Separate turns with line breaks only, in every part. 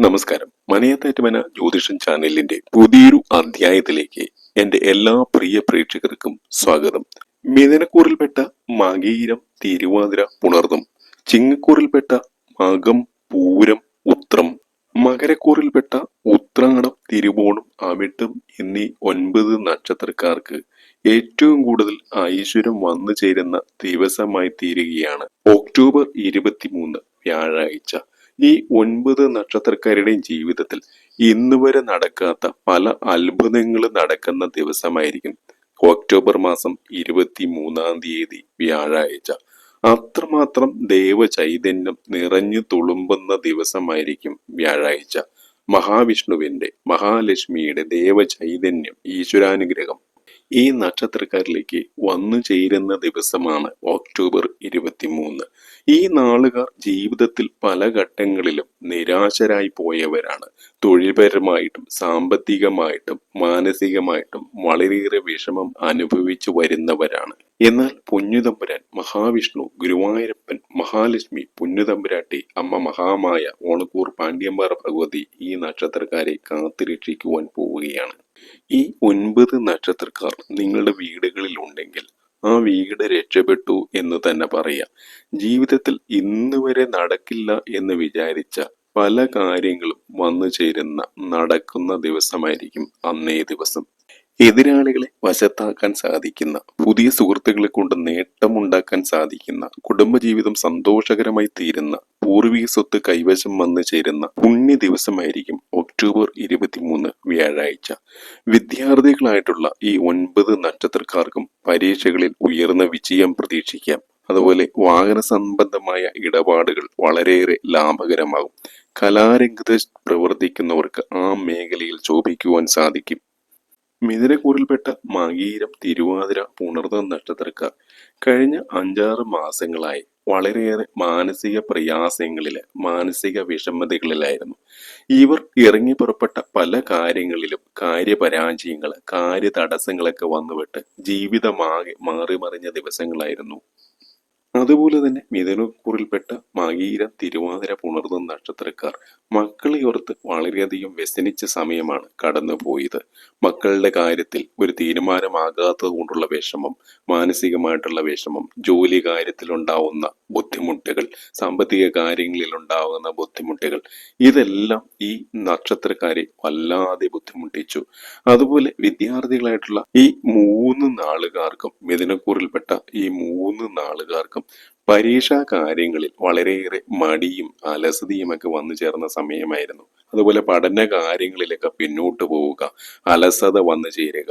നമസ്കാരം. മനയത്തേറ്റുമന ജ്യോതിഷം ചാനലിന്റെ പുതിയൊരു അധ്യായത്തിലേക്ക് എന്റെ എല്ലാ പ്രിയ പ്രേക്ഷകർക്കും സ്വാഗതം. മിഥനക്കൂറിൽപ്പെട്ട മകീരം തിരുവാതിര പുണർന്നും ചിങ്ങക്കൂറിൽപ്പെട്ട മകം പൂരം ഉത്രം മകരക്കൂറിൽപ്പെട്ട ഉത്രാടം തിരുവോണം അവിട്ടം എന്നീ ഒൻപത് നക്ഷത്രക്കാർക്ക് ഏറ്റവും കൂടുതൽ ഐശ്വര്യം വന്നു ചേരുന്ന ദിവസമായി തീരുകയാണ് ഒക്ടോബർ ഇരുപത്തിമൂന്ന് വ്യാഴാഴ്ച. ഈ ഒൻപത് നക്ഷത്രക്കാരുടെയും ജീവിതത്തിൽ ഇന്ന് വരെ നടക്കാത്ത പല അത്ഭുതങ്ങളും നടക്കുന്ന ദിവസമായിരിക്കും ഒക്ടോബർ മാസം ഇരുപത്തി മൂന്നാം തീയതി വ്യാഴാഴ്ച. അത്രമാത്രം ദേവ ചൈതന്യം നിറഞ്ഞു തുളുമ്പുന്ന ദിവസമായിരിക്കും വ്യാഴാഴ്ച. മഹാവിഷ്ണുവിന്റെ മഹാലക്ഷ്മിയുടെ ദേവ ചൈതന്യം ഈശ്വരാനുഗ്രഹം ഈ നക്ഷത്രക്കാരിലേക്ക് വന്നു ചേരുന്ന ദിവസമാണ് ഒക്ടോബർ ഇരുപത്തിമൂന്ന്. ഈ നാളുകാർ ജീവിതത്തിൽ പല ഘട്ടങ്ങളിലും നിരാശരായി പോയവരാണ്. തൊഴിൽപരമായിട്ടും സാമ്പത്തികമായിട്ടും മാനസികമായിട്ടും വളരെയേറെ വിഷമം അനുഭവിച്ചു വരുന്നവരാണ്. എന്നാൽ പൊന്നുതമ്പുരാൻ മഹാവിഷ്ണു ഗുരുവായൂരപ്പൻ മഹാലക്ഷ്മി പൊന്നുതമ്പുരാട്ടി അമ്മ മഹാമായ ഓണക്കൂർ പാണ്ഡ്യമ്പാറ ഭഗവതി ഈ നക്ഷത്രക്കാരെ കാത്തുരക്ഷിക്കുവാൻ പോവുകയാണ്. ഈ ഒൻപത് നക്ഷത്രക്കാർ നിങ്ങളുടെ വീടുകളിൽ ഉണ്ടെങ്കിൽ ആ വീട് രക്ഷപ്പെട്ടു എന്ന് തന്നെ പറയാം. ജീവിതത്തിൽ ഇന്ന് വരെ നടക്കില്ല എന്ന് വിചാരിച്ച പല കാര്യങ്ങളും വന്നു ചേരുന്ന നടക്കുന്ന ദിവസമായിരിക്കും അന്നേ ദിവസം. എതിരാളികളെ വശത്താക്കാൻ സാധിക്കുന്ന പുതിയ സുഹൃത്തുക്കളെ കൊണ്ട് നേട്ടമുണ്ടാക്കാൻ സാധിക്കുന്ന കുടുംബജീവിതം സന്തോഷകരമായി തീരുന്ന പൂർവീക സ്വത്ത് കൈവശം വന്ന് ചേരുന്ന പുണ്യ ദിവസമായിരിക്കും ഒക്ടോബർ ഇരുപത്തിമൂന്ന് വ്യാഴാഴ്ച. വിദ്യാർത്ഥികളായിട്ടുള്ള ഈ ഒൻപത് നക്ഷത്രക്കാർക്കും പരീക്ഷകളിൽ ഉയർന്ന വിജയം പ്രതീക്ഷിക്കാം. അതുപോലെ വാഹന സംബന്ധമായ ഇടപാടുകൾ വളരെയേറെ ലാഭകരമാകും. കലാരംഗത്ത് പ്രവർത്തിക്കുന്നവർക്ക് ആ മേഖലയിൽ ശോഭിക്കുവാൻ സാധിക്കും. മിഥുനക്കൂറിൽപ്പെട്ട മകീരം തിരുവാതിര പുണർന്ന നക്ഷത്രക്കാർ കഴിഞ്ഞ അഞ്ചാറ് മാസങ്ങളായി വളരെയേറെ മാനസിക പ്രയാസങ്ങളിൽ മാനസിക വിഷമതകളിലായിരുന്നു. ഇവർ ഇറങ്ങി പുറപ്പെട്ട പല കാര്യങ്ങളിലും കാര്യപരാജയങ്ങൾ കാര്യ തടസ്സങ്ങളൊക്കെ വന്നുവിട്ട് ജീവിതമാകെ മാറി മറിഞ്ഞ ദിവസങ്ങളായിരുന്നു. അതുപോലെ തന്നെ മിഥുനക്കൂറിൽപ്പെട്ട മകീര തിരുവാതിര പുണർന്ന നക്ഷത്രക്കാർ മക്കളെയോർത്ത് വളരെയധികം വ്യസനിച്ച സമയമാണ് കടന്നു പോയത് മക്കളുടെ കാര്യത്തിൽ ഒരു തീരുമാനമാകാത്തത് കൊണ്ടുള്ള വിഷമം മാനസികമായിട്ടുള്ള വിഷമം ജോലി കാര്യത്തിൽ ഉണ്ടാവുന്ന ബുദ്ധിമുട്ടുകൾ സാമ്പത്തിക കാര്യങ്ങളിൽ ഉണ്ടാകുന്ന ബുദ്ധിമുട്ടുകൾ ഇതെല്ലാം ഈ നക്ഷത്രക്കാരെ വല്ലാതെ ബുദ്ധിമുട്ടിച്ചു. അതുപോലെ വിദ്യാർത്ഥികളായിട്ടുള്ള ഈ മൂന്ന് നാളുകാർക്കും മിഥുനക്കൂറിൽപ്പെട്ട ഈ മൂന്ന് നാളുകാർക്കും പരീക്ഷാ കാര്യങ്ങളിൽ വളരെയേറെ മടിയും അലസതയും ഒക്കെ വന്നു ചേർന്ന സമയമായിരുന്നു. അതുപോലെ പഠന കാര്യങ്ങളിലൊക്കെ പിന്നോട്ട് പോവുക അലസത വന്നു ചേരുക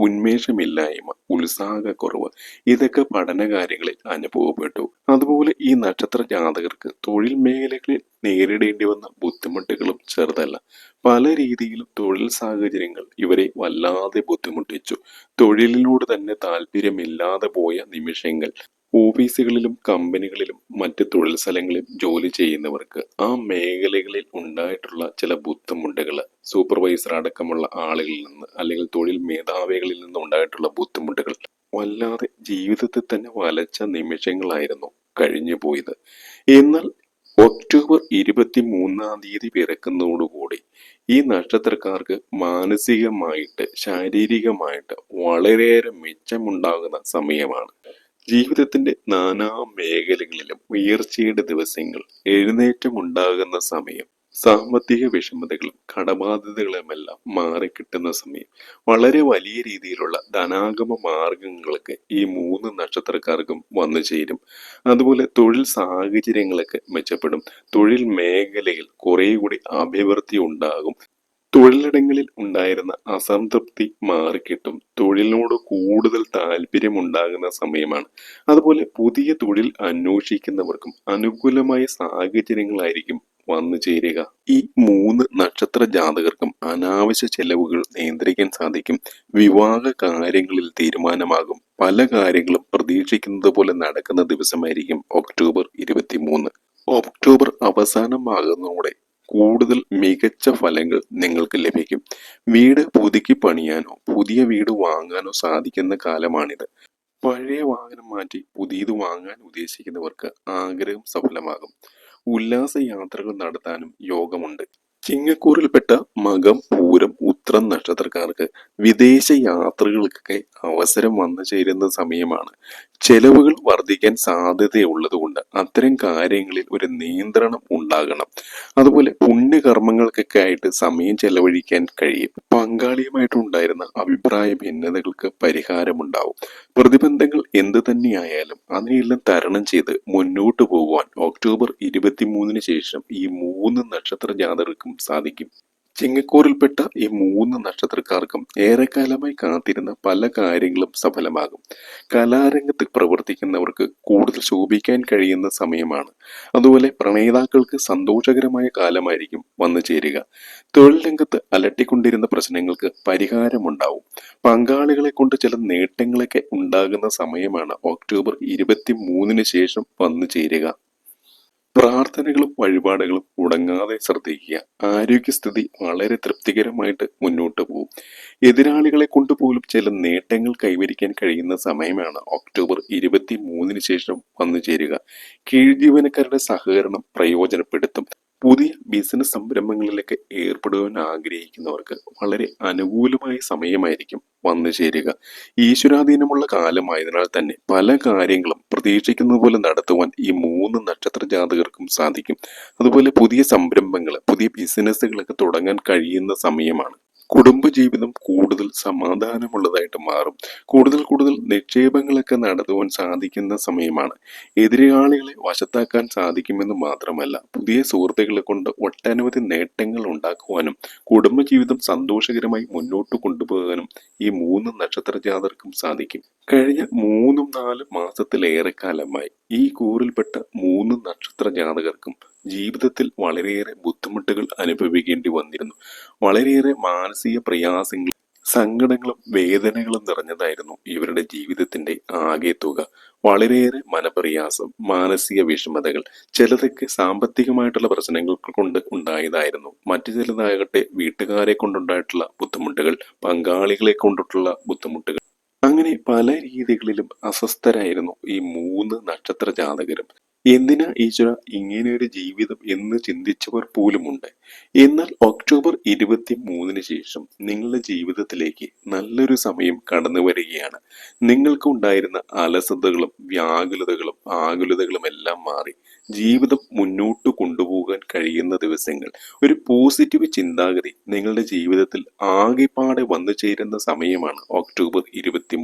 ഉന്മേഷമില്ലായ്മ ഉത്സാഹക്കുറവ് ഇതൊക്കെ പഠന കാര്യങ്ങളിൽ അനുഭവപ്പെട്ടു. അതുപോലെ ഈ നക്ഷത്ര ജാതകർക്ക് തൊഴിൽ മേഖലകളിൽ നേരിടേണ്ടി വന്ന ബുദ്ധിമുട്ടുകളും ചെറുതല്ല. പല രീതിയിലും തൊഴിൽ സാഹചര്യങ്ങൾ ഇവരെ വല്ലാതെ ബുദ്ധിമുട്ടിച്ചു. തൊഴിലിനോട് തന്നെ താല്പര്യമില്ലാതെ പോയ നിമിഷങ്ങൾ ഓഫീസുകളിലും കമ്പനികളിലും മറ്റ് തൊഴിൽ സ്ഥലങ്ങളിലും ജോലി ചെയ്യുന്നവർക്ക് ആ മേഖലകളിൽ ഉണ്ടായിട്ടുള്ള ചില ബുദ്ധിമുട്ടുകൾ സൂപ്പർവൈസർ അടക്കമുള്ള ആളുകളിൽ നിന്ന് അല്ലെങ്കിൽ തൊഴിൽ മേധാവികളിൽ നിന്ന് ഉണ്ടായിട്ടുള്ള ബുദ്ധിമുട്ടുകൾ വല്ലാതെ ജീവിതത്തിൽ തന്നെ വലച്ച നിമിഷങ്ങളായിരുന്നു കഴിഞ്ഞു പോയത്. എന്നാൽ ഒക്ടോബർ ഇരുപത്തി മൂന്നാം തീയതി പിറക്കുന്നതോടുകൂടി ഈ നക്ഷത്രക്കാർക്ക് മാനസികമായിട്ട് ശാരീരികമായിട്ട് വളരെയേറെ മെച്ചമുണ്ടാകുന്ന സമയമാണ്. ജീവിതത്തിന്റെ നാനാ മേഖലകളിലും ഉയർച്ചയുടെ ദിവസങ്ങൾ എഴുന്നേറ്റമുണ്ടാകുന്ന സമയം സാമ്പത്തിക വിഷമതകളും കടബാധ്യതകളുമെല്ലാം മാറിക്കിട്ടുന്ന സമയം. വളരെ വലിയ രീതിയിലുള്ള ധനാഗമ മാർഗങ്ങളൊക്കെ ഈ മൂന്ന് നക്ഷത്രക്കാർക്കും വന്നു ചേരും. അതുപോലെ തൊഴിൽ സാഹചര്യങ്ങളൊക്കെ മെച്ചപ്പെടും. തൊഴിൽ മേഖലയിൽ കുറെ കൂടി അഭിവൃദ്ധി ഉണ്ടാകും. തൊഴിലിടങ്ങളിൽ ഉണ്ടായിരുന്ന അസംതൃപ്തി മാറിക്കിട്ടും. തൊഴിലിനോട് കൂടുതൽ താല്പര്യമുണ്ടാകുന്ന സമയമാണ്. അതുപോലെ പുതിയ തൊഴിൽ അന്വേഷിക്കുന്നവർക്കും അനുകൂലമായ സാഹചര്യങ്ങളായിരിക്കും വന്നു ചേരുക. ഈ മൂന്ന് നക്ഷത്ര ജാതകർക്കും അനാവശ്യ ചെലവുകൾ നിയന്ത്രിക്കാൻ സാധിക്കും. വിവാഹ കാര്യങ്ങളിൽ തീരുമാനമാകും. പല കാര്യങ്ങളും പ്രതീക്ഷിക്കുന്നത് പോലെ നടക്കുന്ന ദിവസമായിരിക്കും ഒക്ടോബർ ഇരുപത്തിമൂന്ന്. ഒക്ടോബർ അവസാനമാകുന്നതോടെ കൂടുതൽ മികച്ച ഫലങ്ങൾ നിങ്ങൾക്ക് ലഭിക്കും. വീട് പുതുക്കി പണിയാനോ പുതിയ വീട് വാങ്ങാനോ സാധിക്കുന്ന കാലമാണിത്. പഴയ വാഹനം മാറ്റി പുതിയത് വാങ്ങാൻ ഉദ്ദേശിക്കുന്നവർക്ക് ആഗ്രഹം സഫലമാകും. ഉല്ലാസ യാത്രകൾ നടത്താനും യോഗമുണ്ട്. ചിങ്ങക്കൂറിൽപ്പെട്ട മകം പൂരം ഉത്രം നക്ഷത്രക്കാർക്ക് വിദേശ യാത്രകൾക്കൊക്കെ അവസരം വന്നു ചേരുന്ന സമയമാണ്. ചെലവുകൾ വർദ്ധിക്കാൻ സാധ്യതയുള്ളതുകൊണ്ട് അത്തരം കാര്യങ്ങളിൽ ഒരു നിയന്ത്രണം ഉണ്ടാകണം. അതുപോലെ പുണ്യകർമ്മങ്ങൾക്കൊക്കെ ആയിട്ട് സമയം ചെലവഴിക്കാൻ കഴിയും. പങ്കാളിയുമായിട്ടുണ്ടായിരുന്ന അഭിപ്രായ ഭിന്നതകൾക്ക് പരിഹാരമുണ്ടാവും. പ്രതിബന്ധങ്ങൾ എന്ത് തന്നെയായാലും അതിനെല്ലാം തരണം ചെയ്ത് മുന്നോട്ട് പോകുവാൻ ഒക്ടോബർ ഇരുപത്തിമൂന്നിന് ശേഷം ഈ മൂന്ന് നക്ഷത്ര ജാതകർക്കും സാധിക്കും. ചിങ്ങക്കൂറിൽപ്പെട്ട ഈ മൂന്ന് നക്ഷത്രക്കാർക്കും ഏറെക്കാലമായി കാത്തിരുന്ന പല കാര്യങ്ങളും സഫലമാകും. കലാരംഗത്ത് പ്രവർത്തിക്കുന്നവർക്ക് കൂടുതൽ ശോഭിക്കാൻ കഴിയുന്ന സമയമാണ്. അതുപോലെ പ്രണയിതാക്കൾക്ക് സന്തോഷകരമായ കാലമായിരിക്കും വന്നു ചേരുക. തൊഴിൽ രംഗത്ത് അലട്ടിക്കൊണ്ടിരുന്ന പ്രശ്നങ്ങൾക്ക് പരിഹാരമുണ്ടാവും. പങ്കാളികളെ കൊണ്ട് ചില നേട്ടങ്ങളൊക്കെ ഉണ്ടാകുന്ന സമയമാണ് ഒക്ടോബർ ഇരുപത്തി മൂന്നിന് ശേഷം വന്നു ചേരുക. പ്രാർത്ഥനകളും വഴിപാടുകളും മുടങ്ങാതെ ശ്രദ്ധിക്കുക. ആരോഗ്യസ്ഥിതി വളരെ തൃപ്തികരമായിട്ട് മുന്നോട്ട് പോകും. എതിരാളികളെ കൊണ്ട് പോലും ചില നേട്ടങ്ങൾ കൈവരിക്കാൻ കഴിയുന്ന സമയമാണ് ഒക്ടോബർ ഇരുപത്തി മൂന്നിന് ശേഷം വന്നു ചേരുക കീഴ് ജീവനക്കാരുടെ സഹകരണം പ്രയോജനപ്പെടുത്തും. പുതിയ ബിസിനസ് സംരംഭങ്ങളിലേക്ക് ഏർപ്പെടുവാൻ ആഗ്രഹിക്കുന്നവർക്ക് വളരെ അനുകൂലമായ സമയമായിരിക്കും വന്നു ചേരുക. ഈശ്വരാധീനമുള്ള കാലമായതിനാൽ തന്നെ പല കാര്യങ്ങളും പ്രതീക്ഷിക്കുന്നത് പോലെ നടത്തുവാൻ ഈ മൂന്ന് നക്ഷത്ര ജാതകർക്കും സാധിക്കും. അതുപോലെ പുതിയ സംരംഭങ്ങൾ പുതിയ ബിസിനസ്സുകളൊക്കെ തുടങ്ങാൻ കഴിയുന്ന സമയമാണ്. കുടുംബജീവിതം കൂടുതൽ സമാധാനമുള്ളതായിട്ട് മാറും. കൂടുതൽ കൂടുതൽ നിക്ഷേപങ്ങളൊക്കെ നടത്തുവാൻ സാധിക്കുന്ന സമയമാണ്. എതിരാളികളെ വശത്താക്കാൻ സാധിക്കുമെന്ന് മാത്രമല്ല പുതിയ സുഹൃത്തുക്കളെ കൊണ്ട് ഒട്ടനവധി നേട്ടങ്ങൾ ഉണ്ടാക്കുവാനും കുടുംബജീവിതം സന്തോഷകരമായി മുന്നോട്ട് കൊണ്ടുപോകാനും ഈ മൂന്ന് നക്ഷത്ര ജാതർക്കും സാധിക്കും. കഴിഞ്ഞ മൂന്നും നാലും മാസത്തിലേറെ കാലമായി ഈ കൂറിൽപ്പെട്ട മൂന്ന് നക്ഷത്ര ജാതകർക്കും ജീവിതത്തിൽ വളരെയേറെ ബുദ്ധിമുട്ടുകൾ അനുഭവിക്കേണ്ടി വന്നിരുന്നു. വളരെയേറെ മാനസിക പ്രയാസങ്ങൾ സങ്കടങ്ങളും വേദനകളും നിറഞ്ഞതായിരുന്നു ഇവരുടെ ജീവിതത്തിന്റെ ആകെ തുക. വളരെയേറെ മനപ്രയാസം മാനസിക വിഷമതകൾ ചിലതൊക്കെ സാമ്പത്തികമായിട്ടുള്ള പ്രശ്നങ്ങൾ കൊണ്ട് ഉണ്ടായതായിരുന്നു. മറ്റു ചിലതാകട്ടെ വീട്ടുകാരെ കൊണ്ടുണ്ടായിട്ടുള്ള ബുദ്ധിമുട്ടുകൾ പങ്കാളികളെ കൊണ്ടിട്ടുള്ള ബുദ്ധിമുട്ടുകൾ. അങ്ങനെ പല രീതികളിലും അസ്വസ്ഥരായിരുന്നു ഈ മൂന്ന് നക്ഷത്ര ജാതകരും. എന്തിനാ ഈശ്വര ഇങ്ങനെയൊരു ജീവിതം എന്ന് ചിന്തിച്ചവർ പോലുമുണ്ട്. എന്നാൽ ഒക്ടോബർ ഇരുപത്തി മൂന്നിന് ശേഷം നിങ്ങളുടെ ജീവിതത്തിലേക്ക് നല്ലൊരു സമയം കടന്നു വരികയാണ്. നിങ്ങൾക്ക് ഉണ്ടായിരുന്ന അലസതകളും വ്യാകുലതകളും ആകുലതകളും എല്ലാം മാറി ജീവിതം മുന്നോട്ട് കൊണ്ടുപോകാൻ കഴിയുന്ന ദിവസങ്ങൾ. ഒരു പോസിറ്റീവ് ചിന്താഗതി നിങ്ങളുടെ ജീവിതത്തിൽ ആകെപ്പാടെ വന്നു ചേരുന്ന സമയമാണ് ഒക്ടോബർ ഇരുപത്തി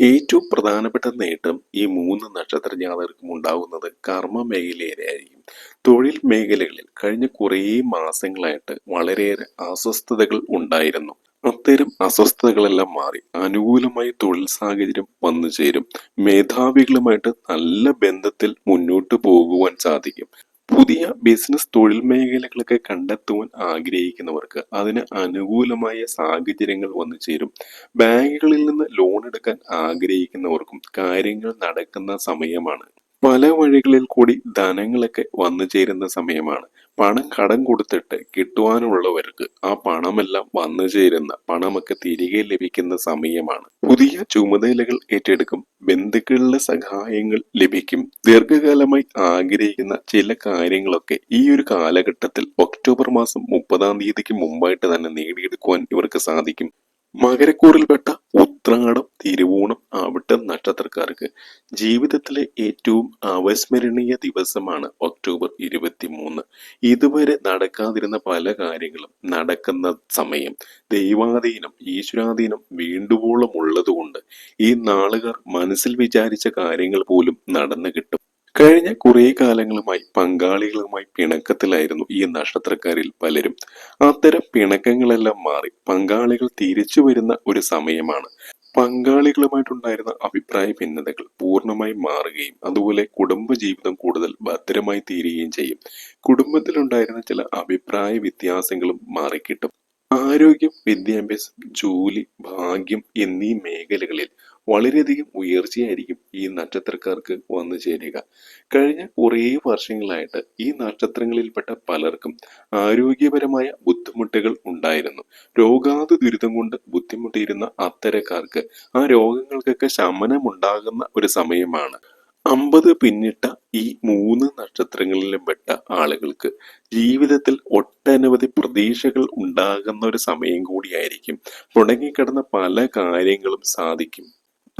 ഏറ്റവും പ്രധാനപ്പെട്ട നേട്ടം ഈ മൂന്ന് നക്ഷത്ര ജാതകർക്കും ഉണ്ടാകുന്നത് കർമ്മ മേഖലയിലായിരിക്കും. തൊഴിൽ മേഖലകളിൽ കഴിഞ്ഞ കുറേ മാസങ്ങളായിട്ട് വളരെയേറെ അസ്വസ്ഥതകൾ ഉണ്ടായിരുന്നു. അത്തരം അസ്വസ്ഥതകളെല്ലാം മാറി അനുകൂലമായി തൊഴിൽ സാഹചര്യം വന്നു ചേരും. മേധാവികളുമായിട്ട് നല്ല ബന്ധത്തിൽ മുന്നോട്ട് പോകുവാൻ സാധിക്കും. പുതിയ ബിസിനസ് തൊഴിൽ മേഖലകളൊക്കെ കണ്ടെത്തുവാൻ ആഗ്രഹിക്കുന്നവർക്ക് അതിന് അനുകൂലമായ സാഹചര്യങ്ങൾ വന്നു ചേരും. ബാങ്കുകളിൽ നിന്ന് ലോൺ എടുക്കാൻ ആഗ്രഹിക്കുന്നവർക്കും കാര്യങ്ങൾ നടക്കുന്ന സമയമാണ്. പല വഴികളിൽ കൂടി ധനങ്ങളൊക്കെ വന്നു ചേരുന്ന സമയമാണ്. പണം കടം കൊടുത്തിട്ട് കിട്ടുവാനുള്ളവർക്ക് ആ പണമെല്ലാം വന്നു ചേരുന്ന പണമൊക്കെ തിരികെ ലഭിക്കുന്ന സമയമാണ്. പുതിയ ചുമതലകൾ ഏറ്റെടുക്കും. ബന്ധുക്കളുടെ സഹായങ്ങൾ ലഭിക്കും. ദീർഘകാലമായി ആഗ്രഹിക്കുന്ന ചില കാര്യങ്ങളൊക്കെ ഈ ഒരു കാലഘട്ടത്തിൽ ഒക്ടോബർ മാസം മുപ്പതാം തീയതിക്ക് മുമ്പായിട്ട് തന്നെ നേടിയെടുക്കുവാൻ ഇവർക്ക് സാധിക്കും. മകരക്കൂറിൽപ്പെട്ട ഉത്രാടം തിരുവോണം അവിട്ടം നക്ഷത്രക്കാർക്ക്. ജീവിതത്തിലെ ഏറ്റവും അവസ്മരണീയ ദിവസമാണ് ഒക്ടോബർ ഇരുപത്തി മൂന്ന് ഇതുവരെ നടക്കാതിരുന്ന പല കാര്യങ്ങളും നടക്കുന്ന സമയം. ദൈവാധീനം ഈശ്വരാധീനം വീണ്ടുവോളം ഉള്ളതുകൊണ്ട് ഈ നാളുകാർ മനസ്സിൽ വിചാരിച്ച കാര്യങ്ങൾ പോലും നടന്നു കിട്ടും. കഴിഞ്ഞ കുറേ കാലങ്ങളുമായി പങ്കാളികളുമായി പിണക്കത്തിലായിരുന്നു ഈ നക്ഷത്രക്കാരിൽ പലരും. അത്തരം പിണക്കങ്ങളെല്ലാം മാറി പങ്കാളികൾ തിരിച്ചു വരുന്ന ഒരു സമയമാണ്. പങ്കാളികളുമായിട്ടുണ്ടായിരുന്ന അഭിപ്രായ ഭിന്നതകൾ പൂർണമായി മാറുകയും അതുപോലെ കുടുംബജീവിതം കൂടുതൽ ഭദ്രമായി തീരുകയും ചെയ്യും. കുടുംബത്തിലുണ്ടായിരുന്ന ചില അഭിപ്രായ വ്യത്യാസങ്ങളും മാറിക്കിട്ടും. ആരോഗ്യം വിദ്യാഭ്യാസം ജോലി ഭാഗ്യം എന്നീ മേഖലകളിൽ വളരെയധികം ഉയർച്ചയായിരിക്കും ഈ നക്ഷത്രക്കാർക്ക് വന്നു ചേരുക. കഴിഞ്ഞ കുറേ വർഷങ്ങളായിട്ട് ഈ നക്ഷത്രങ്ങളിൽപ്പെട്ട പലർക്കും ആരോഗ്യപരമായ ബുദ്ധിമുട്ടുകൾ ഉണ്ടായിരുന്നു. രോഗാതി ദുരിതം കൊണ്ട് ബുദ്ധിമുട്ടിയിരുന്ന അത്തരക്കാർക്ക് ആ രോഗങ്ങൾക്കൊക്കെ ശമനമുണ്ടാകുന്ന ഒരു സമയമാണ്. അമ്പത് പിന്നിട്ട ഈ മൂന്ന് നക്ഷത്രങ്ങളിലും പെട്ട ആളുകൾക്ക് ജീവിതത്തിൽ ഒട്ടനവധി പ്രതീക്ഷകൾ ഉണ്ടാകുന്ന ഒരു സമയം കൂടിയായിരിക്കും. മുടങ്ങിക്കിടന്ന പല കാര്യങ്ങളും സാധിക്കും.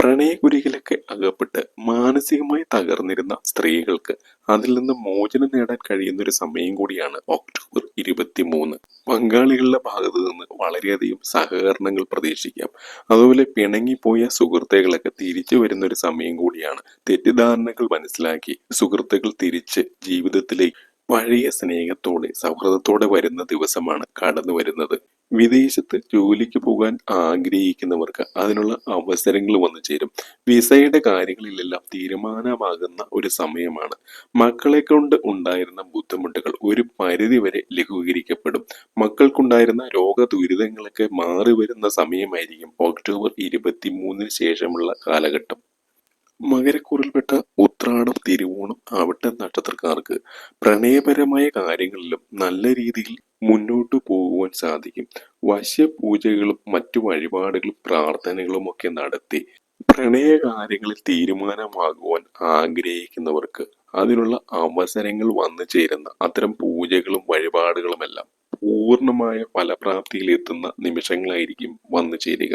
പ്രണയകുരികിലൊക്കെ അകപ്പെട്ട് മാനസികമായി തകർന്നിരുന്ന സ്ത്രീകൾക്ക് അതിൽ നിന്ന് മോചനം നേടാൻ കഴിയുന്ന ഒരു സമയം കൂടിയാണ് ഒക്ടോബർ ഇരുപത്തിമൂന്ന്. പങ്കാളികളുടെ ഭാഗത്ത് നിന്ന് വളരെയധികം സഹകരണങ്ങൾ പ്രതീക്ഷിക്കാം. അതുപോലെ പിണങ്ങിപ്പോയ സുഹൃത്തുക്കളൊക്കെ തിരിച്ചു വരുന്ന ഒരു സമയം കൂടിയാണ് തെറ്റിദ്ധാരണകൾ മനസ്സിലാക്കി സുഹൃത്തുക്കൾ തിരിച്ച് ജീവിതത്തിലേക്ക് പഴയ സ്നേഹത്തോടെ സൗഹൃദത്തോടെ വരുന്ന ദിവസമാണ് കടന്നു വരുന്നത് വിദേശത്ത് ജോലിക്ക് പോകാൻ ആഗ്രഹിക്കുന്നവർക്ക് അതിനുള്ള അവസരങ്ങൾ വന്നു ചേരും. വിസയുടെ കാര്യങ്ങളിലെല്ലാം തീരുമാനമാകുന്ന ഒരു സമയമാണ്. മക്കളെ കൊണ്ട് ഉണ്ടായിരുന്ന ബുദ്ധിമുട്ടുകൾ ഒരു പരിധിവരെ ലഘൂകരിക്കപ്പെടും. മക്കൾക്കുണ്ടായിരുന്ന രോഗ ദുരിതങ്ങളൊക്കെ മാറി വരുന്ന സമയമായിരിക്കും ഒക്ടോബർ ഇരുപത്തി മൂന്നിന് ശേഷമുള്ള കാലഘട്ടം. മകരക്കൂറിൽപ്പെട്ട ഉത്രാടം തിരുവോണം അവിട്ട നക്ഷത്രക്കാർക്ക് പ്രണയപരമായ കാര്യങ്ങളിലും നല്ല രീതിയിൽ മുന്നോട്ടു പോകുവാൻ സാധിക്കും. വശ്യപൂജകളും മറ്റു വഴിപാടുകളും പ്രാർത്ഥനകളും ഒക്കെ നടത്തി പ്രണയ കാര്യങ്ങളിൽ തീരുമാനമാകുവാൻ ആഗ്രഹിക്കുന്നവർക്ക് അതിനുള്ള അവസരങ്ങൾ വന്നു ചേരുന്ന അത്തരം പൂജകളും വഴിപാടുകളുമെല്ലാം പൂർണമായ ഫലപ്രാപ്തിയിലെത്തുന്ന നിമിഷങ്ങളായിരിക്കും വന്നു ചേരുക.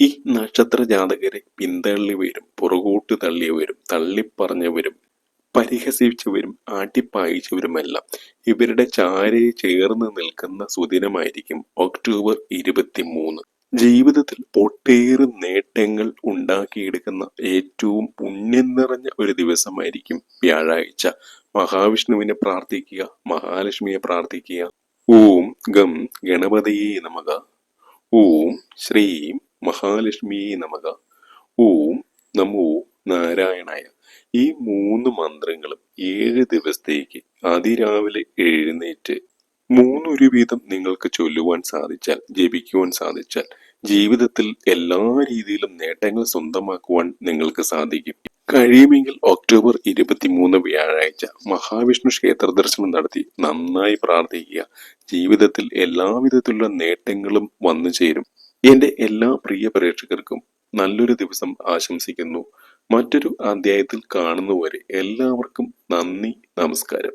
ഈ നക്ഷത്ര ജാതകരെ പിന്തള്ളിവരും പുറകോട്ട് തള്ളിയവരും തള്ളിപ്പറഞ്ഞവരും പരിഹസിച്ചവരും ആട്ടിപ്പായിച്ചവരുമെല്ലാം ഇവരുടെ ചാരയെ ചേർന്ന് നിൽക്കുന്ന സുദിനമായിരിക്കും ഒക്ടോബർ ഇരുപത്തിമൂന്ന്. ജീവിതത്തിൽ ഒട്ടേറെ നേട്ടങ്ങൾ ഉണ്ടാക്കിയെടുക്കുന്ന ഏറ്റവും പുണ്യം നിറഞ്ഞ ഒരു ദിവസമായിരിക്കും വ്യാഴാഴ്ച. മഹാവിഷ്ണുവിനെ പ്രാർത്ഥിക്കുക മഹാലക്ഷ്മിയെ പ്രാർത്ഥിക്കുക. ഓം ഗം ഗണപതിയെ നമക. ഓം ശ്രീ മഹാലക്ഷ്മിയെ നമക. ഓം നമോ നാരായണായ. ഈ മൂന്ന് മന്ത്രങ്ങളും ഏഴ് ദിവസത്തേക്ക് അതിരാവിലെ എഴുന്നേറ്റ് മൂന്നൊരു വീതം നിങ്ങൾക്ക് ചൊല്ലുവാൻ സാധിച്ചാൽ ജപിക്കുവാൻ സാധിച്ചാൽ ജീവിതത്തിൽ എല്ലാ രീതിയിലും നേട്ടങ്ങൾ സ്വന്തമാക്കുവാൻ നിങ്ങൾക്ക് സാധിക്കും. കഴിയുമെങ്കിൽ ഒക്ടോബർ ഇരുപത്തിമൂന്ന് വ്യാഴാഴ്ച മഹാവിഷ്ണു ക്ഷേത്ര ദർശനം നടത്തി നന്നായി പ്രാർത്ഥിക്കുക. ജീവിതത്തിൽ എല്ലാവിധത്തിലുള്ള നേട്ടങ്ങളും വന്നു ചേരും എന്റെ എല്ലാ പ്രിയ പ്രേക്ഷകർക്കും നല്ലൊരു ദിവസം ആശംസിക്കുന്നു. മറ്റൊരു അധ്യായത്തിൽ കാണുന്നവരെ എല്ലാവർക്കും നന്ദി നമസ്കാരം.